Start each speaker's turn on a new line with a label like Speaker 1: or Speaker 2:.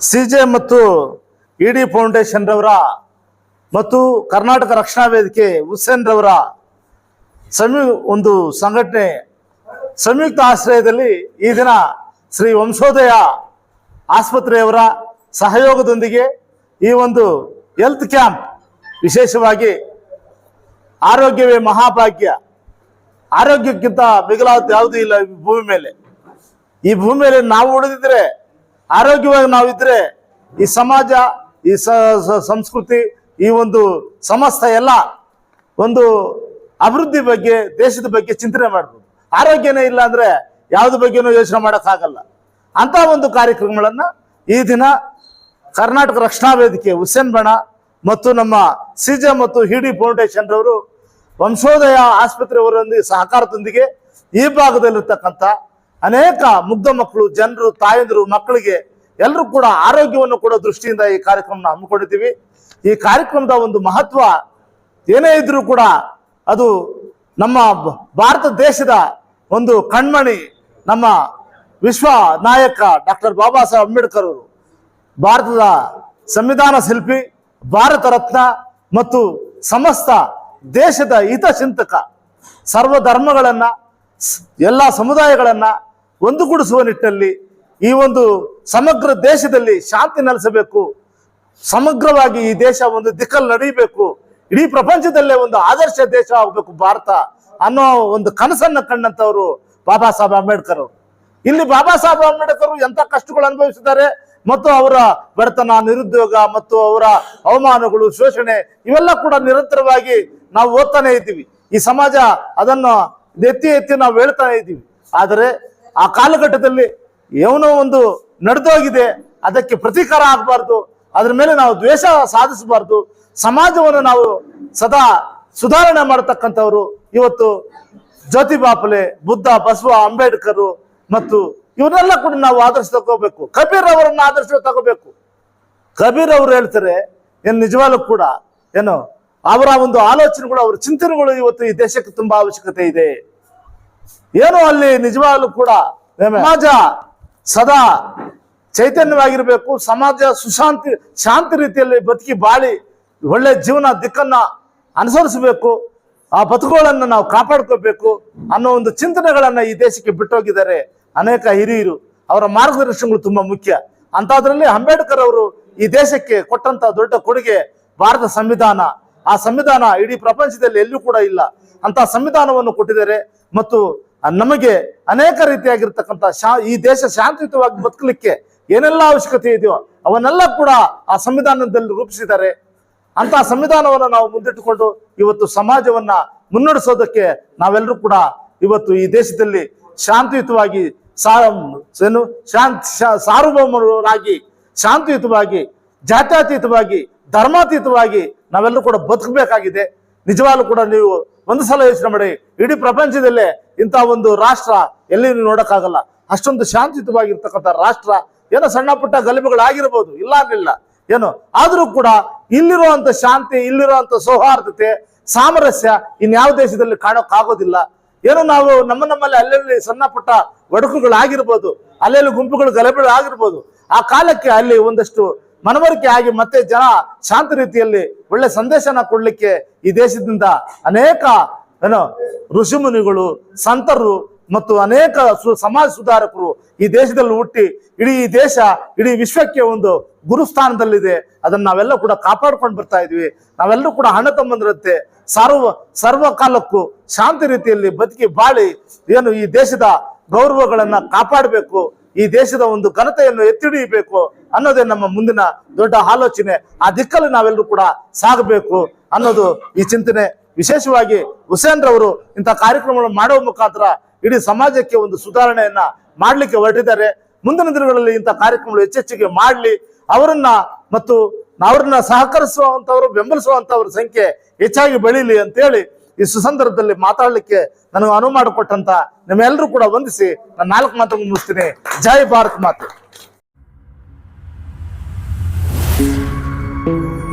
Speaker 1: C J ಮತ್ತು ಇಡಿ foundation ರವರ ಮತ್ತು ಕರ್ನಾಟಕ ರಕ್ಷಣಾ ವೇದಿಕೆ ಹುಸೇನ್ ರವರ ಸಂಯು ಒಂದು ಸಂಘಟನೆ ಸಂಯುಕ್ತ ಆಶ್ರಯದಲ್ಲಿ ಈ ದಿನ ಶ್ರೀ ವಂಶೋದಯ ಆಸ್ಪತ್ರೆಯವರ ಸಹಯೋಗದೊಂದಿಗೆ ಈ ಒಂದು ಹೆಲ್ತ್ ಕ್ಯಾಂಪ್ ವಿಶೇಷವಾಗಿ ಆರೋಗ್ಯವೇ ಮಹಾಭಾಗ್ಯ. ಆರೋಗ್ಯಕ್ಕಿಂತ ಮಿಗಿಲಾದ ಯಾವುದೂ ಇಲ್ಲ ಈ ಭೂಮಿ ಮೇಲೆ. ಈ ಭೂಮಿ ಮೇಲೆ ನಾವು ಉಳಿದಿದ್ರೆ ಆರೋಗ್ಯವಾಗಿ ನಾವಿದ್ರೆ ಈ ಸಮಾಜ, ಈ ಸಂಸ್ಕೃತಿ, ಈ ಒಂದು ಸಮಸ್ತ ಎಲ್ಲ ಒಂದು ಅಭಿವೃದ್ಧಿ ಬಗ್ಗೆ, ದೇಶದ ಬಗ್ಗೆ ಚಿಂತನೆ ಮಾಡ್ಬೋದು. ಆರೋಗ್ಯನೇ ಇಲ್ಲ ಅಂದ್ರೆ ಯಾವ್ದು ಬಗ್ಗೆನೂ ಯೋಚನೆ ಮಾಡೋಕ್ಕಾಗಲ್ಲ. ಅಂತ ಒಂದು ಕಾರ್ಯಕ್ರಮಗಳನ್ನ ಈ ದಿನ ಕರ್ನಾಟಕ ರಕ್ಷಣಾ ವೇದಿಕೆ ಹುಸೇನ್ ಬಣ ಮತ್ತು ನಮ್ಮ ಸಿಜೆ ಮತ್ತು ಹಿಡಿ ಫೌಂಡೇಶನ್ ರವರು, ವಂಶೋದಯ ಆಸ್ಪತ್ರೆಯವರೊಂದಿಗೆ ಸಹಕಾರದೊಂದಿಗೆ ಈ ಭಾಗದಲ್ಲಿರ್ತಕ್ಕಂಥ ಅನೇಕ ಮುಗ್ಧ ಮಕ್ಕಳು, ಜನರು, ತಾಯಂದಿರು, ಮಕ್ಕಳಿಗೆ ಎಲ್ಲರೂ ಕೂಡ ಆರೋಗ್ಯವನ್ನು ಕೂಡ ದೃಷ್ಟಿಯಿಂದ ಈ ಕಾರ್ಯಕ್ರಮನ ಹಮ್ಮಿಕೊಂಡಿದ್ದೀವಿ. ಈ ಕಾರ್ಯಕ್ರಮದ ಒಂದು ಮಹತ್ವ ಏನೇ ಇದ್ರೂ ಕೂಡ ಅದು ನಮ್ಮ ಭಾರತ ದೇಶದ ಒಂದು ಕಣ್ಮಣಿ, ನಮ್ಮ ವಿಶ್ವ ನಾಯಕ ಡಾಕ್ಟರ್ ಬಾಬಾ ಸಾಹೇಬ್ ಅಂಬೇಡ್ಕರ್ ಅವರು. ಭಾರತದ ಸಂವಿಧಾನ ಶಿಲ್ಪಿ, ಭಾರತ ರತ್ನ ಮತ್ತು ಸಮಸ್ತ ದೇಶದ ಹಿತಚಿಂತಕ. ಸರ್ವ ಧರ್ಮಗಳನ್ನ ಎಲ್ಲ ಸಮುದಾಯಗಳನ್ನ ಒಂದುಗೂಡಿಸುವ ನಿಟ್ಟಿನಲ್ಲಿ ಈ ಒಂದು ಸಮಗ್ರ ದೇಶದಲ್ಲಿ ಶಾಂತಿ ನೆಲೆಸಬೇಕು. ಸಮಗ್ರವಾಗಿ ಈ ದೇಶ ಒಂದು ದಿಕ್ಕಲ್ಲಿ ನಡೀಬೇಕು ಇಡೀ ಪ್ರಪಂಚದಲ್ಲೇ ಒಂದು ಆದರ್ಶ ದೇಶ ಆಗಬೇಕು ಭಾರತ ಅನ್ನೋ ಒಂದು ಕನಸನ್ನ ಕಂಡಂತವರು ಬಾಬಾ ಸಾಹೇಬ್ ಅಂಬೇಡ್ಕರ್ ಅವರು. ಇಲ್ಲಿ ಬಾಬಾ ಸಾಹೇಬ್ ಅಂಬೇಡ್ಕರ್ ಎಂತ ಕಷ್ಟಗಳು ಅನುಭವಿಸಿದ್ದಾರೆ ಮತ್ತು ಅವರ ಬಡತನ, ನಿರುದ್ಯೋಗ ಮತ್ತು ಅವರ ಅವಮಾನಗಳು, ಶೋಷಣೆ ಇವೆಲ್ಲ ಕೂಡ ನಿರಂತರವಾಗಿ ನಾವು ಓದ್ತಾನೆ ಇದ್ದೀವಿ. ಈ ಸಮಾಜ ಅದನ್ನು ಎತ್ತಿ ಎತ್ತಿ ನಾವು ಹೇಳ್ತಾನೆ ಇದ್ದೀವಿ. ಆದರೆ ಆ ಕಾಲಘಟ್ಟದಲ್ಲಿ ಏನೋ ಒಂದು ನಡೆದೋಗಿದೆ, ಅದಕ್ಕೆ ಪ್ರತೀಕಾರ ಆಗಬಾರ್ದು, ಅದ್ರ ಮೇಲೆ ನಾವು ದ್ವೇಷ ಸಾಧಿಸಬಾರ್ದು, ಸಮಾಜವನ್ನು ನಾವು ಸದಾ ಸುಧಾರಣೆ ಮಾಡತಕ್ಕಂಥವ್ರು. ಇವತ್ತು ಜ್ಯೋತಿ ಬಾಪಲೆ, ಬುದ್ಧ, ಬಸವ, ಅಂಬೇಡ್ಕರ್ ಮತ್ತು ಇವನ್ನೆಲ್ಲ ಕೂಡ ನಾವು ಆದರ್ಶ ತಗೋಬೇಕು. ಕಬೀರ್ ಅವರನ್ನ ಆದರ್ಶ ತಗೋಬೇಕು. ಕಬೀರ್ ಅವರು ಹೇಳ್ತಾರೆ, ಏನು ನಿಜವಾಗ್ಲೂ ಕೂಡ, ಏನು, ಅವರ ಒಂದು ಆಲೋಚನೆಗಳು, ಅವರ ಚಿಂತನೆಗಳು ಇವತ್ತು ಈ ದೇಶಕ್ಕೆ ತುಂಬಾ ಅವಶ್ಯಕತೆ ಇದೆ. ಏನು ಅಲ್ಲಿ ನಿಜವಾಗ್ಲೂ ಕೂಡ ಸಮಾಜ ಸದಾ ಚೈತನ್ಯವಾಗಿರ್ಬೇಕು ಸಮಾಜ ಸುಶಾಂತಿ ಶಾಂತಿ ರೀತಿಯಲ್ಲಿ ಬದುಕಿ ಬಾಳಿ ಒಳ್ಳೆ ಜೀವನ ದಿಕ್ಕನ್ನ ಅನುಸರಿಸಬೇಕು ಆ ಬದುಕುಗಳನ್ನು ನಾವು ಕಾಪಾಡ್ಕೋಬೇಕು ಅನ್ನೋ ಒಂದು ಚಿಂತನೆಗಳನ್ನ ಈ ದೇಶಕ್ಕೆ ಬಿಟ್ಟೋಗಿದ್ದಾರೆ ಅನೇಕ ಹಿರಿಯರು. ಅವರ ಮಾರ್ಗದರ್ಶನಗಳು ತುಂಬಾ ಮುಖ್ಯ. ಅಂಥದ್ರಲ್ಲಿ ಅಂಬೇಡ್ಕರ್ ಅವರು ಈ ದೇಶಕ್ಕೆ ಕೊಟ್ಟಂತ ದೊಡ್ಡ ಕೊಡುಗೆ ಭಾರತ ಸಂವಿಧಾನ. ಆ ಸಂವಿಧಾನ ಇಡೀ ಪ್ರಪಂಚದಲ್ಲಿ ಎಲ್ಲೂ ಕೂಡ ಇಲ್ಲ. ಅಂತ ಸಂವಿಧಾನವನ್ನು ಕೊಟ್ಟಿದ್ದಾರೆ ಮತ್ತು ನಮಗೆ ಅನೇಕ ರೀತಿಯಾಗಿರ್ತಕ್ಕಂಥ ಶಾ ಈ ದೇಶ ಶಾಂತಿಯುತವಾಗಿ ಬದುಕಲಿಕ್ಕೆ ಏನೆಲ್ಲ ಅವಶ್ಯಕತೆ ಇದೆಯೋ ಅವನ್ನೆಲ್ಲ ಕೂಡ ಆ ಸಂವಿಧಾನದಲ್ಲಿ ರೂಪಿಸಿದ್ದಾರೆ. ಅಂತ ಸಂವಿಧಾನವನ್ನು ನಾವು ಮುಂದಿಟ್ಟುಕೊಂಡು ಇವತ್ತು ಸಮಾಜವನ್ನ ಮುನ್ನಡೆಸೋದಕ್ಕೆ ನಾವೆಲ್ಲರೂ ಕೂಡ ಇವತ್ತು ಈ ದೇಶದಲ್ಲಿ ಶಾಂತಿಯುತವಾಗಿ ಸಾ ಏನು ಶಾಂತಿ ಸಾರ್ವಭೌಮರಾಗಿ ಶಾಂತಿಯುತವಾಗಿ, ಜಾತ್ಯತೀತವಾಗಿ, ಧರ್ಮಾತೀತವಾಗಿ ನಾವೆಲ್ಲರೂ ಕೂಡ ಬದುಕಬೇಕಾಗಿದೆ. ನಿಜವಾಗ್ಲೂ ಕೂಡ ನೀವು ಒಂದು ಸಲ ಯೋಚನೆ ಮಾಡಿ, ಇಡೀ ಪ್ರಪಂಚದಲ್ಲೇ ಇಂಥ ಒಂದು ರಾಷ್ಟ್ರ ಎಲ್ಲಿ ನೋಡೋಕ್ಕಾಗಲ್ಲ. ಅಷ್ಟೊಂದು ಶಾಂತಿಯುತವಾಗಿರ್ತಕ್ಕಂಥ ರಾಷ್ಟ್ರ, ಏನೋ ಸಣ್ಣ ಪುಟ್ಟ ಗಲಭೆಗಳಾಗಿರ್ಬೋದು ಇಲ್ಲ ಅನ್ನಿಲ್ಲ. ಏನು? ಆದರೂ ಕೂಡ ಇಲ್ಲಿರುವಂಥ ಶಾಂತಿ, ಇಲ್ಲಿರುವಂಥ ಸೌಹಾರ್ದತೆ, ಸಾಮರಸ್ಯ ಇನ್ಯಾವ ದೇಶದಲ್ಲಿ ಕಾಣೋಕ್ಕಾಗೋದಿಲ್ಲ. ಏನೋ ನಾವು ನಮ್ಮ ನಮ್ಮಲ್ಲಿ ಅಲ್ಲಲ್ಲಿ ಸಣ್ಣ ಪುಟ್ಟ ಒಡಕುಗಳಾಗಿರ್ಬೋದು ಅಲ್ಲೆಲ್ಲಿ ಗುಂಪುಗಳು ಗಲಭೆಗಳಾಗಿರ್ಬೋದು ಆ ಕಾಲಕ್ಕೆ ಅಲ್ಲಿ ಒಂದಷ್ಟು ಮನವರಿಕೆ ಆಗಿ ಮತ್ತೆ ಜನ ಶಾಂತ ರೀತಿಯಲ್ಲಿ ಒಳ್ಳೆ ಸಂದೇಶನ ಕೊಡ್ಲಿಕ್ಕೆ ಈ ದೇಶದಿಂದ ಅನೇಕ, ಏನು, ಋಷಿಮುನಿಗಳು, ಸಂತರು ಮತ್ತು ಅನೇಕ ಸಮಾಜ ಸುಧಾರಕರು ಈ ದೇಶದಲ್ಲಿ ಹುಟ್ಟಿ ಇಡೀ ಈ ದೇಶ, ಇಡೀ ವಿಶ್ವಕ್ಕೆ ಒಂದು ಗುರುಸ್ಥಾನದಲ್ಲಿದೆ. ಅದನ್ನ ನಾವೆಲ್ಲ ಕೂಡ ಕಾಪಾಡ್ಕೊಂಡು ಬರ್ತಾ ಇದ್ವಿ. ನಾವೆಲ್ಲರೂ ಕೂಡ ಹಣ ತಂಬಂದಿರುತ್ತೆ ಸರ್ವ ಸರ್ವ ಕಾಲಕ್ಕೂ ಶಾಂತಿ ರೀತಿಯಲ್ಲಿ ಬದುಕಿ ಬಾಳಿ ಏನು ಈ ದೇಶದ ಗೌರವಗಳನ್ನ ಕಾಪಾಡಬೇಕು. ಈ ದೇಶದ ಒಂದು ಘನತೆಯನ್ನು ಎತ್ತಿಡಿಯಬೇಕು ಅನ್ನೋದೇ ನಮ್ಮ ಮುಂದಿನ ದೊಡ್ಡ ಆಲೋಚನೆ. ಆ ದಿಕ್ಕಲ್ಲಿ ನಾವೆಲ್ಲರೂ ಕೂಡ ಸಾಗಬೇಕು ಅನ್ನೋದು ಈ ಚಿಂತನೆ. ವಿಶೇಷವಾಗಿ ಹುಸೇನ್ ರವರು ಇಂಥ ಕಾರ್ಯಕ್ರಮಗಳನ್ನು ಮಾಡುವ ಮುಖಾಂತರ ಇಡೀ ಸಮಾಜಕ್ಕೆ ಒಂದು ಸುಧಾರಣೆಯನ್ನ ಮಾಡ್ಲಿಕ್ಕೆ ಹೊರಟಿದ್ದಾರೆ. ಮುಂದಿನ ದಿನಗಳಲ್ಲಿ ಇಂಥ ಕಾರ್ಯಕ್ರಮಗಳು ಹೆಚ್ಚೆಚ್ಚಿಗೆ ಮಾಡಲಿ. ಅವರನ್ನ ಮತ್ತು ಅವ್ರನ್ನ ಸಹಕರಿಸುವಂತವರು ಬೆಂಬಲಿಸುವಂಥವ್ರ ಸಂಖ್ಯೆ ಹೆಚ್ಚಾಗಿ ಬೆಳೀಲಿ ಅಂತೇಳಿ ಈ ಸುಸಂದರ್ಭದಲ್ಲಿ ಮಾತಾಡಲಿಕ್ಕೆ ನನಗೆ ಅನುವು ಮಾಡಿಕೊಟ್ಟಂತ ನಿಮ್ಮೆಲ್ಲರೂ ಕೂಡ ವಂದಿಸಿ. ನಾನು ನಾಲ್ಕು ಮಾತು ಮುಗಿಸ್ತೀನಿ. ಜೈ ಭಾರತ್ ಮಾತೆ. Thank you.